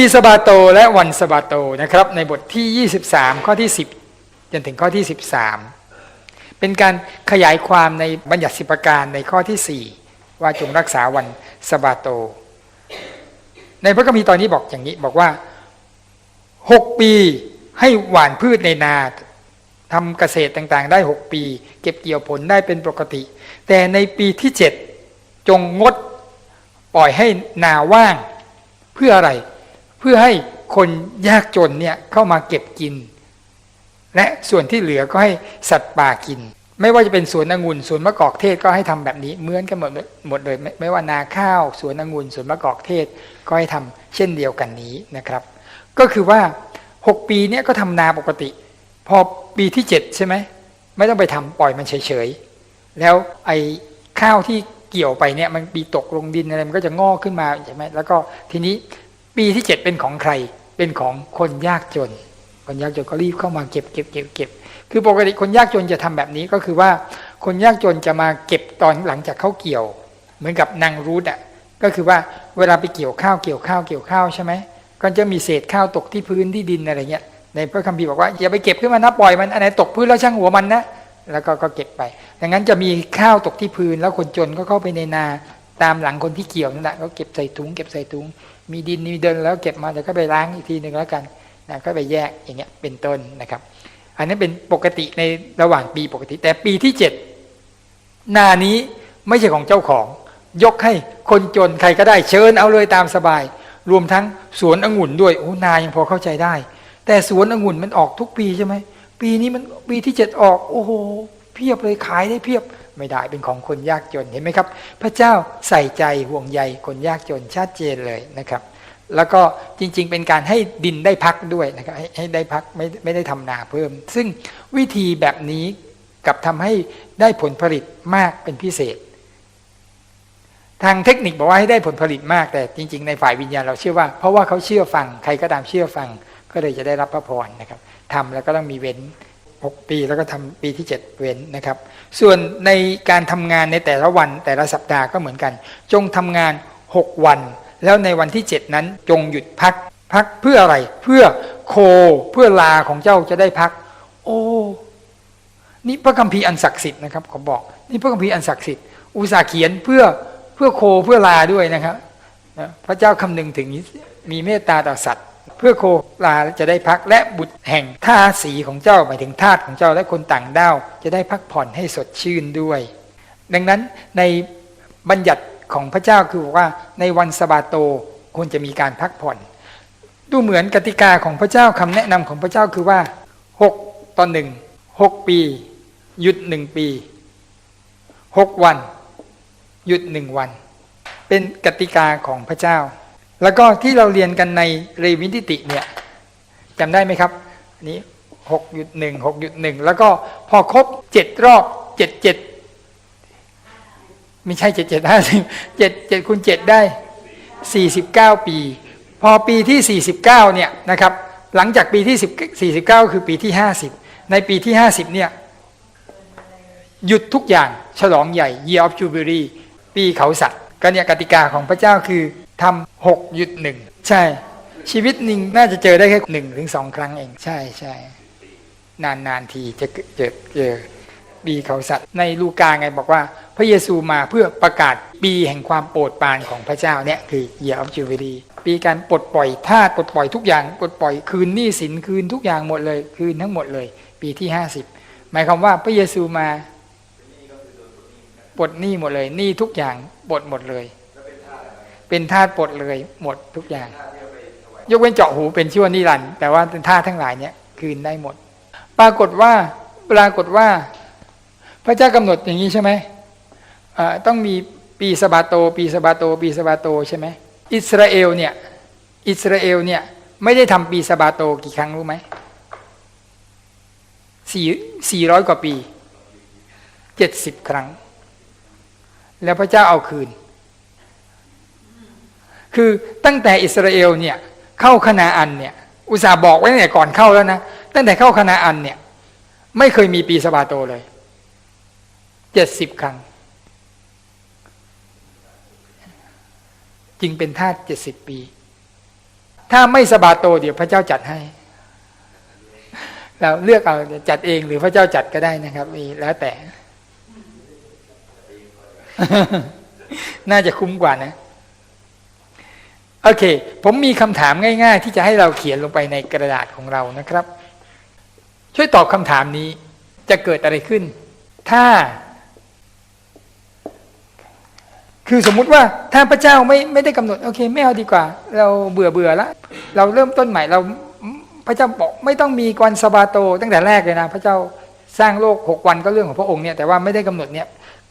ปีสบาโตและวันสบาโตนะครับในบทที่ 23 ข้อที่ 10 จนถึงข้อที่ 13 เป็นการขยายความในบัญญัติสิบประการในข้อที่ 4 ว่าจงรักษาวันสบาโต ในพระคัมภีร์ตอนนี้บอกอย่างนี้บอกว่า 6 ปีให้หว่านพืชในนาทำเกษตรต่างๆ ได้ 6 ปี เก็บเกี่ยวผลได้เป็นปกติ แต่ในปีที่ 7 จงงดปล่อยให้นาว่างเพื่ออะไร เพื่อให้คนยากจนเนี่ยเข้ามาเก็บกิน และส่วนที่เหลือก็ให้สัตว์ป่ากิน ไม่ว่าจะเป็นสวนองุ่นสวนมะกอกเทศก็ให้ทำแบบนี้เหมือนกันหมดหมดเลยไม่ไม่ว่านาข้าวสวนองุ่นสวนมะกอกเทศก็ให้ทำเช่นเดียวกันนี้นะครับ ก็คือว่า 6 ปีเนี่ยก็ทำนาปกติ พอปีที่ 7 ใช่ไหมไม่ต้องไปทำปล่อยมันเฉยๆแล้วไอ้ข้าวที่เกี่ยวไปเนี่ยมันปีตกลงดินอะไรมันก็จะงอกขึ้นมาใช่ไหมแล้วก็ทีนี้ ปีที่7เป็นของใคร เป็นของคนยากจน คนยากจนก็รีบเข้ามาเก็บเก็บเก็บเก็บคือปกติคนยากจนจะทำแบบนี้ก็คือว่า คนยากจนจะมาเก็บตอนหลังจากเขาเกี่ยว เหมือนกับนางรูทอะก็คือว่าเวลาไปเกี่ยวข้าวเกี่ยวข้าวเกี่ยวข้าวใช่ไหมก็จะมีเศษข้าวตกที่พื้นที่ดินอะไรเงี้ยในพระคัมภีร์บอกว่าอย่าไปเก็บขึ้นมานะปล่อยมันอันไหนตกพื้นแล้วช่างหัวมันนะแล้วก็ก็เก็บไป ดังนั้นจะมีข้าวตกที่พื้นแล้วคนจนก็เข้าไปในนา ตามหลังคนที่เกี่ยวนั่นแหละก็เก็บใส่ถุงเก็บใส่ถุง มีดินมีเดินแล้วเก็บมาแล้วก็ไปล้างอีกทีหนึ่งแล้วกันนะก็ไปแยกอย่างเงี้ยเป็นต้นนะครับ อันนี้เป็นปกติในระหว่างปีปกติ แต่ปีที่เจ็ดนานี้ไม่ใช่ของเจ้าของ ยกให้คนจนใครก็ได้เชิญเอาเลยตามสบาย รวมทั้งสวนองุ่นด้วยโอ้นายังพอเข้าใจได้ แต่สวนองุ่นมันออกทุกปีใช่ไหมปีนี้มันปีที่เจ็ดออก โอ้โห เพียบเลยขายได้เพียบไม่ได้เป็นของคนยากจนเห็นไหมครับ พระเจ้าใส่ใจห่วงใยคนยากจนชัดเจนเลยนะครับ แล้วก็จริง ๆ เป็นการให้ดินได้พักด้วยนะครับ ให้ให้ได้พักไม่ไม่ได้ทำนาเพิ่ม ซึ่งวิธีแบบนี้กับทำให้ได้ผลผลิตมากเป็นพิเศษ ทางเทคนิคบอกว่าให้ได้ผลผลิตมากแต่จริง ๆ ในฝ่ายวิญญาณเราเชื่อว่า เพราะว่าเขาเชื่อฟังใครก็ตามเชื่อฟัง ก็เลยจะได้รับพระพรนะครับทำแล้วก็ต้องมีเว้น 6 ปี แล้วก็ทำปีที่ 7 เว้นนะครับ ส่วนในการทำงานในแต่ละวันแต่ละสัปดาห์ก็เหมือนกัน จงทำงาน 6 วัน แล้วในวันที่ 7 นั้นจงหยุดพักพักเพื่ออะไรเพื่อโคเพื่อลาของเจ้าจะได้พัก โอ้นี่พระคัมภีร์อันศักดิ์สิทธิ์นะครับขอบอก นี่พระคัมภีร์อันศักดิ์สิทธิ์อุตสาห์เขียนเพื่อเพื่อโคเพื่อลาด้วยนะครับพระเจ้าคำนึงถึงมีเมตตาต่อสัตว์ เพื่อโคลาจะได้พักและบุตรแห่งท่าสีของเจ้าหมายถึงทาสของเจ้าและคนต่างด้าวจะได้พักผ่อนให้สดชื่นด้วย ดังนั้นในบัญญัติของพระเจ้าคือบอกว่าในวันสบาโตควรจะมีการพักผ่อน ดูเหมือนกติกาของพระเจ้าคำแนะนำของพระเจ้าคือว่าหกต่อหนึ่งหกปี หยุดหนึ่งปีหกวัน หยุดหนึ่งวัน เป็นกติกาของพระเจ้า แล้วก็ที่เราเรียนกันในเรวินิติเนี่ยจำได้ไหมครับนี้หกหยุดหนึ่งหกหยุดหนึ่งแล้วก็พอครบเจ็ดรอบเจ็ดเจ็ดไม่ใช่เจ็ดเจ็ดห้าสิบเจ็ดเจ็ดคูณเจ็ดได้สี่สิบเก้าปี พอปีที่สี่สิบเก้าเนี่ยนะครับ หลังจากปีที่สิบสี่สิบเก้าคือปีที่ห้าสิบในปีที่ห้าสิบเนี่ยหยุดทุกอย่างฉลองใหญ่ Year of Jubilee ปีเขาสัตว์ ก็เนี่ยกติกาของพระเจ้าคือทำหกหยุดหนึ่งใช่ ชีวิตหนึ่งน่าจะเจอได้แค่หนึ่งถึงสองครั้งเอง ใช่ใช่นานนานทีจะเจอเจอปีเขาสัตว์ ในลูกาไงบอกว่า พระเยซูมาเพื่อประกาศปีแห่งความโปรดปรานของพระเจ้าเนี่ยคือ Year of Jubilee ปีการปลดปล่อยทาสปลดปล่อยทุกอย่างปลดปล่อยคืนหนี้สินคืนทุกอย่างหมดเลย คืนทั้งหมดเลย ปีที่ห้าสิบหมายความว่าพระเยซูมา ปลดหนี้หมดเลยหนี้ทุกอย่างปลดหมดเลย เป็นทาสปลดเลย หมดทุกอย่าง ยกเว้นเจาะหูเป็นชั่วนิรันด์แต่ว่าเป็นทาสทั้งหลายเนี่ยคืนได้หมด ปรากฏว่าปรากฏว่า พระเจ้ากำหนดอย่างนี้ใช่ไหมต้องมีปีสะบาโต ปีสะบาโต ปีสะบาโตใช่ไหมอิสราเอลเนี่ยอิสราเอลเนี่ยไม่ได้ทำปีสะบาโตกี่ครั้งรู้ไหมสี่สี่ร้อยกว่าปีเจ็ดสิบครั้ง แล้วพระเจ้าเอาคืน คือตั้งแต่อิสราเอลเนี่ยเข้าคณาอันเนี่ยอุตส่าห์บอกไว้ตั้งแต่ก่อนเข้าแล้วนะตั้งแต่เข้าคณาอันเนี่ยไม่เคยมีปีสบาโตเลยเจ็ดสิบครั้งจึงเป็นทาสเจ็ดสิบปี ถ้าไม่สบาโตเดี๋ยวพระเจ้าจัดให้ เราเลือกเอาจัดเองหรือพระเจ้าจัดก็ได้นะครับมีแล้วแต่ น่าจะคุ้มกว่านะ โอเค ผมมีคำถามง่าย ๆ ที่จะให้เราเขียนลงไปในกระดาษของเรานะครับ ช่วยตอบคำถามนี้ จะเกิดอะไรขึ้น ถ้า คือสมมุติว่าถ้าพระเจ้าไม่ไม่ได้กำหนด โอเค ไม่เอาดีกว่า เราเบื่อเบื่อแล้วเราเริ่มต้นใหม่เราพระเจ้าบอกไม่ต้องมีกวนสบาโต ตั้งแต่แรกเลยนะ พระเจ้าสร้างโลกหกวันก็เรื่องของพระองค์เนี่ยแต่ว่าไม่ได้กำหนดเนี่ย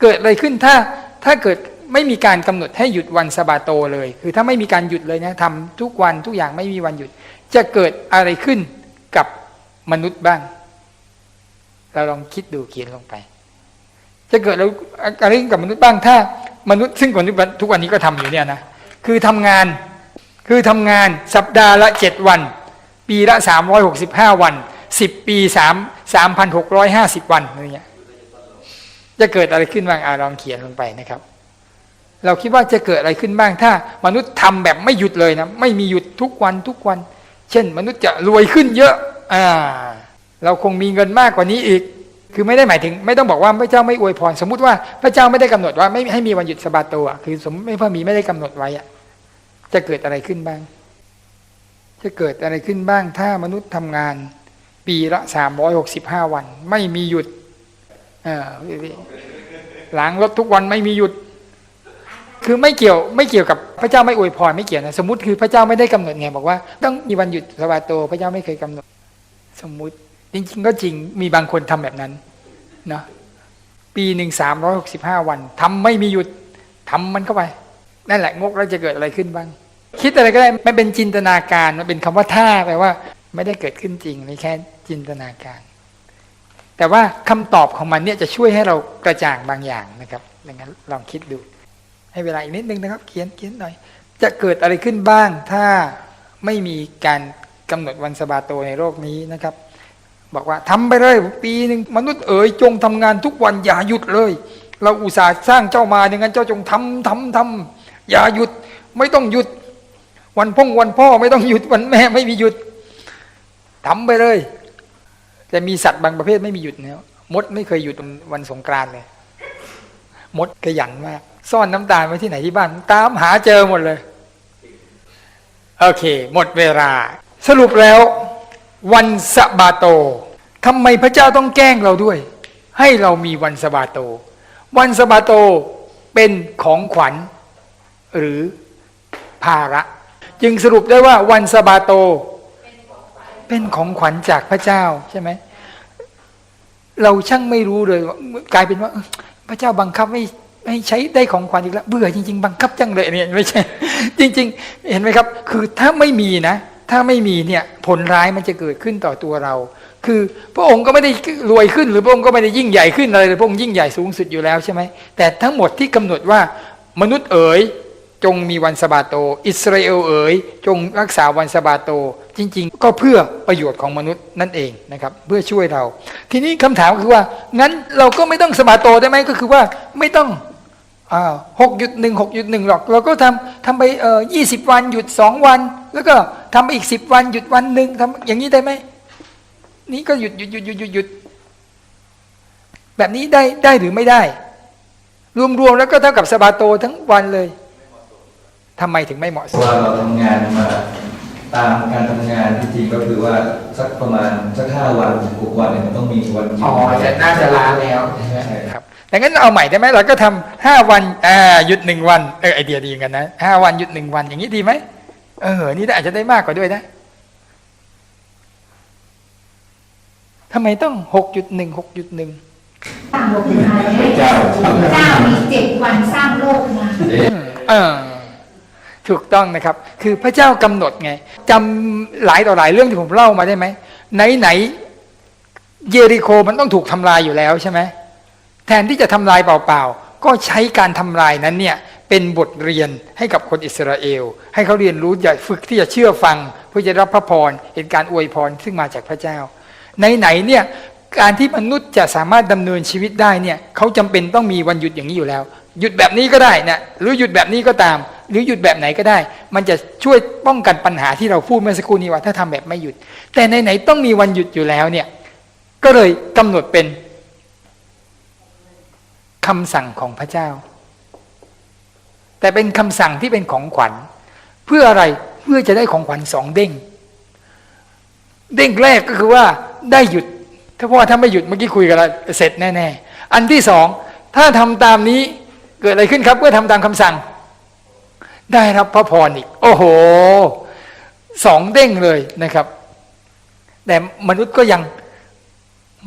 เกิดอะไรขึ้นถ้าถ้าเกิดไม่มีการกำหนดให้หยุดวันสบาโตเลย คือถ้าไม่มีการหยุดเลยนะทำทุกวันทุกอย่างไม่มีวันหยุด จะเกิดอะไรขึ้นกับมนุษย์บ้าง เราลองคิดดูเขียนลงไป จะเกิดอะไรขึ้นกับมนุษย์บ้างถ้ามนุษย์ซึ่งคนทุกวันนี้ก็ทำอยู่เนี่ยนะคือทำงานคือทำงานสัปดาห์ละเจ็ดวัน ปีละสามร้อยหกสิบห้าวันสิบปีสามสามพันหกร้อยห้าสิบวันอะไรเงี้ย จะเกิดอะไรขึ้นบ้างอาลองเขียนลงไปนะครับ เราคิดว่าจะเกิดอะไรขึ้นบ้าง ถ้ามนุษย์ทำแบบไม่หยุดเลยนะไม่มีหยุดทุกวันทุกวัน เช่น มนุษย์จะรวยขึ้นเยอะ อ่า เราคงมีเงินมากกว่านี้อีก คือไม่ได้หมายถึง ไม่ต้องบอกว่าพระเจ้าไม่อวยพร สมมุติว่าพระเจ้าไม่ได้กำหนดว่าไม่ให้มีวันหยุดสบาโตอะคือสมไม่พอมีไม่ได้กำหนดไว้อะจะเกิดอะไรขึ้นบ้าง จะเกิดอะไรขึ้นบ้าง ถ้ามนุษย์ทำงาน ปีละสามร้อยหกสิบห้าวัน ไม่มีหยุด ล้างรถทุกวันไม่มีหยุด คือไม่เกี่ยวไม่เกี่ยวกับพระเจ้าไม่อวยพรไม่เกี่ยวนะสมมติคือพระเจ้าไม่ได้กำหนดไงบอกว่า ต้องมีวันหยุดสบาโต พระเจ้าไม่เคยกำหนด สมมุติ จริง ๆ ก็จริงมีบางคนทำแบบนั้นนะปีหนึ่งสามร้อยหกสิบห้าวันทำไม่มีหยุดทำมันเข้าไปนั่นแหละงกแล้วจะเกิดอะไรขึ้นบ้าง คิดอะไรก็ได้ไม่เป็นจินตนาการมันเป็นคำว่าท่าแปลว่า ไม่ได้เกิดขึ้นจริงนี่แค่จินตนาการ แต่ว่าคำตอบของมันเนี่ยจะช่วยให้เรากระจ่างบางอย่างนะครับดังนั้นลองคิดดู ให้เวลาอีกนิดนึงนะครับ เขียนเขียนหน่อย จะเกิดอะไรขึ้นบ้าง ถ้าไม่มีการกำหนดวันสบาโตในโลกนี้นะครับ บอกว่าทำไปเลยปีหนึ่งมนุษย์เอ๋ยจงทำงานทุกวันอย่าหยุดเลย เราอุตส่าห์สร้างเจ้ามาดังนั้นเจ้าจงทำทำทำอย่าหยุดไม่ต้องหยุด วันพ่งวันพ่อไม่ต้องหยุดวันแม่ไม่มีหยุดทำไปเลย แต่มีสัตว์บางประเภทไม่มีหยุดเนี่ยมดไม่เคยหยุดวันสงกรานต์เลย มดขยันมาก ซ่อนน้ำตาลไว้ที่ไหนที่บ้าน ตามหาเจอหมดเลย โอเค หมดเวลา สรุปแล้ว วันสบาโตทำไมพระเจ้าต้องแกล้งเราด้วย ให้เรามีวันสบาโต วันสบาโตเป็นของขวัญ หรือภาระ จึงสรุปได้ว่าวันสบาโต เป็นของขวัญจากพระเจ้าใช่ไหม เราช่างไม่รู้เลยกลายเป็นว่า พระเจ้าบังคับให้ให้ใช้ได้ของขวัญอีกแล้วเบื่อจริง ๆ บังคับจังเลยเนี่ยไม่ใช่ จริง ๆ เห็นไหมครับ คือถ้าไม่มีนะ ถ้าไม่มีเนี่ยผลร้ายมันจะเกิดขึ้นต่อตัวเรา คือพระองค์ก็ไม่ได้รวยขึ้น หรือพระองค์ก็ไม่ได้ยิ่งใหญ่ขึ้นอะไรเลยพระองค์ยิ่งใหญ่สูงสุดอยู่แล้วใช่ไหมแต่ทั้งหมดที่กำหนดว่ามนุษย์เอ๋ย จงมีวันสบาโต อิสราเอลเอ๋ยจงรักษาวันสบาโต จริง ๆ ก็เพื่อประโยชน์ของมนุษย์นั่นเองนะครับ เพื่อช่วยเรา ทีนี้คำถามคือว่า งั้นเราก็ไม่ต้องสบาโตได้ไหมก็คือว่าไม่ต้องหกหยุดหนึ่งหกหยุดหนึ่งหรอก เราก็ทำทำไปเออยี่สิบวันหยุดสองวัน แล้วก็ทำไปอีกสิบวันหยุดวันหนึ่งทำอย่างนี้ได้ไหมนี่ก็หยุดหยุดหยุดหยุดหยุดหยุดแบบนี้ได้ได้หรือไม่ได้ รวมๆแล้วก็เท่ากับสบาโตทั้งวันเลย ทำไมถึงไม่เหมาะสมว่าเราทำงานมาตามการทำงานที่จริงก็คือว่าสักประมาณสักห้าวันหกวันเนี่ยมันต้องมีวันหยุดอ๋อจะน่าจะล้าแล้วใช่ครับดังนั้นเอาใหม่ได้ไหมเราก็ทำห้าวันอ่าหยุดหนึ่งวันเออไอเดียดีเหมือนกันนะห้าวันหยุดหนึ่งวันอย่างนี้ดีไหมเออ นี่อาจจะได้มากกว่าด้วยนะทำไมต้องหกจุดหนึ่งหกจุดหนึ่งสร้างโลกมาแล้วเจ้ามีเจ็ดวันสร้างโลกมาเออ ถูกต้องนะครับ คือพระเจ้ากำหนดไงจำหลายต่อหลายเรื่องที่ผมเล่ามาได้ไหมไหนไหนเยริโคมันต้องถูกทำลายอยู่แล้วใช่ไหมแทนที่จะทำลายเปล่าๆ ก็ใช้การทำลายนั้นเนี่ยเป็นบทเรียนให้กับคนอิสราเอล ให้เขาเรียนรู้อย่าฝึกที่จะเชื่อฟัง เพื่อจะรับพระพรเห็นการอวยพรซึ่งมาจากพระเจ้า ไหนๆเนี่ยการที่มนุษย์จะสามารถดำเนินชีวิตได้เนี่ยเขาจำเป็นต้องมีวันหยุดอย่างนี้อยู่แล้ว หยุดแบบนี้ก็ได้นะหรือหยุดแบบนี้ก็ตาม หรือหยุดแบบไหนก็ได้ มันจะช่วยป้องกันปัญหาที่เราพูดเมื่อสักครู่นี้ว่าถ้าทำแบบไม่หยุด แต่ไหนๆต้องมีวันหยุดอยู่แล้วเนี่ยก็เลยกำหนดเป็นคำสั่งของพระเจ้า แต่เป็นคำสั่งที่เป็นของขวัญ เพื่ออะไรเพื่อจะได้ของขวัญสองเด้ง เด้งแรกก็คือว่าได้หยุด ถ้าเพราะว่าถ้าไม่หยุดเมื่อกี้คุยกันแล้วเสร็จแน่ๆอันที่สองถ้าทำตามนี้เกิดอะไรขึ้นครับเมื่อทำตามคำสั่ง ได้รับพระพรอีก โอ้โหสองเด้งเลยนะครับ แต่มนุษย์ก็ยัง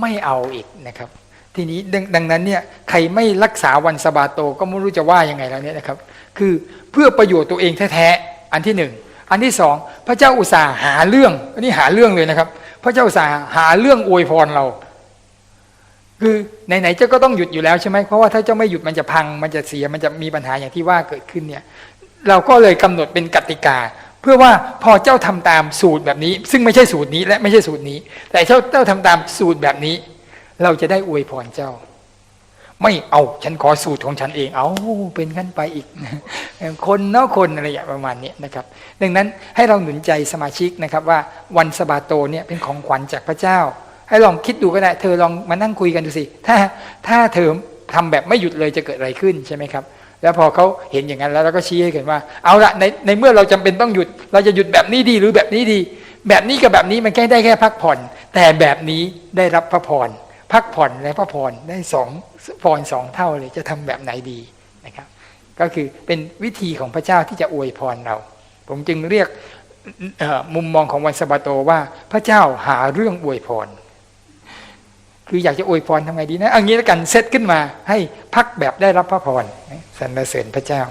ไม่เอาอีกนะครับ ทีนี้ดดังนั้นเนี่ยใครไม่รักษาวันสบาโตก็ไม่รู้จะว่ายังไงแล้วเนี่ยนะครับ คือเพื่อประโยชน์ตัวเองแท้ๆอันที่หนึ่งอันที่สองพระเจ้าอุตส่าห์หาเรื่องอันนี้หาเรื่องเลยนะครับ พระเจ้าอุตส่าห์หาเรื่องอวยพรเรา คือไหนๆเจ้าก็ต้องหยุดอยู่แล้วใช่ไหมเพราะว่าถ้าเจ้าไม่หยุดมันจะพัง มันจะเสียมันจะมีปัญหาอย่างที่ว่าเกิดขึ้นเนี่ย เราก็เลยกำหนดเป็นกติกา เพื่อว่าพอเจ้าทำตามสูตรแบบนี้ ซึ่งไม่ใช่สูตรนี้และไม่ใช่สูตรนี้ แต่เจ้าเจ้าทำตามสูตรแบบนี้ เราจะได้อวยพรเจ้า ไม่เอาฉันขอสูตรของฉันเอง เอาเป็นขั้นไปอีก คนเนาะคนอะไรอย่างประมาณนี้นะครับ ดังนั้นให้เราหนุนใจสมาชิกนะครับว่าวันสบาโตเนี่ยเป็นของขวัญจากพระเจ้า ให้ลองคิดดูก็ได้ เธอลองมานั่งคุยกันดูสิถ้าถ้าเธอทำแบบไม่หยุดเลยจะเกิดอะไรขึ้นใช่ไหมครับ แล้วพอเขาเห็นอย่างนั้นแล้วเราก็ชี้ให้กันว่า เอาละในในเมื่อเราจำเป็นต้องหยุด เราจะหยุดแบบนี้ดีหรือแบบนี้ดี แบบนี้กับแบบนี้มันแค่ได้แค่พักผ่อน แต่แบบนี้ได้รับพระพรพักผ่อนและพระพรได้สองพรสองเท่าเลยจะทำแบบไหนดีนะครับ ก็คือเป็นวิธีของพระเจ้าที่จะอวยพรเรา ผมจึงเรียกมุมมองของวันสะบาโตว่าพระเจ้าหาเรื่องอวยพร คืออยากจะอวยพรทำไงดีนะเอางี้แล้วกันเซตขึ้นมาให้พักแบบได้รับพระพรสรรเสริญพระเจ้า